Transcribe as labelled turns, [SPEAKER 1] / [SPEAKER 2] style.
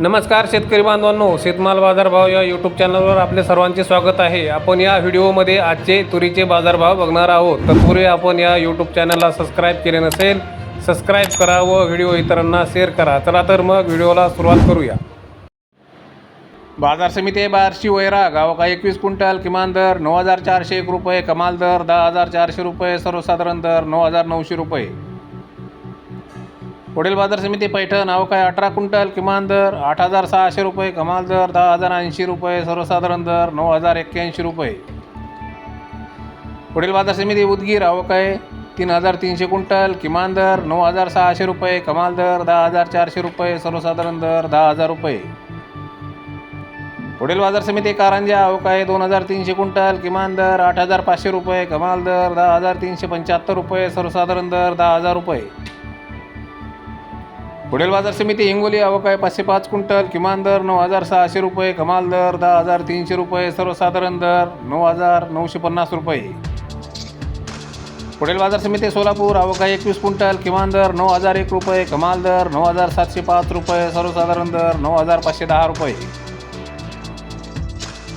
[SPEAKER 1] नमस्कार शेतकरी बांधवांनो शेतमाल बाजारभाव या यूट्यूब चॅनलवर आपले सर्वांचे स्वागत आहे. आपण या व्हिडिओमध्ये आजचे तुरीचे बाजारभाव बघणार आहोत. तत्पूर्वी आपण या यूट्यूब चॅनलला सबस्क्राईब केले नसेल सबस्क्राईब करा व व्हिडिओ इतरांना शेअर करा. चला तर मग व्हिडिओला सुरुवात करूया. बाजार समिती बारशी वैरा गावका एकवीस क्विंटल किमान दर नऊ हजार चारशे एक रुपये कमाल दर दहा हजार चारशे रुपये सर्वसाधारण दर नऊ हजार नऊशे रुपये. पुढील बाजार समिती पैठण नाव काय? अठरा क्विंटल किमान दर आठ हजार सहाशे रुपये कमाल दर दहा हजार ऐंशी रुपये सर्वसाधारण दर नऊ हजार एक्क्याऐंशी रुपये. पुढील बाजार समिती उदगीर काय? तीन हजार तीनशे क्विंटल किमान दर नऊ हजार सहाशे रुपये कमाल दर दहा हजार चारशे रुपये सर्वसाधारण दर दहा हजार रुपये. पुढील बाजार समिती कारंजा काय? दोन हजार तीनशे क्विंटल किमान दर आठ हजार पाचशे रुपये कमाल दर दहा हजार तीनशे पंच्याहत्तर रुपये सर्वसाधारण दर दहा हजार रुपये. पुढील बाजार समिती हिंगोली अवकाय पाचशे पाच क्विंटल किमान दर नऊ हजार सहाशे रुपये कमाल दर दहा हजार तीनशे रुपये सर्वसाधारण दर नऊ हजार नऊशे पन्नास रुपये. पुढील बाजार समिती सोलापूर अवकाय एकवीस क्विंटल किमान दर नऊ हजार एक रुपये कमाल दर नऊ हजार सातशे पाच रुपये सर्वसाधारण दर नऊ हजार पाचशे दहा रुपये.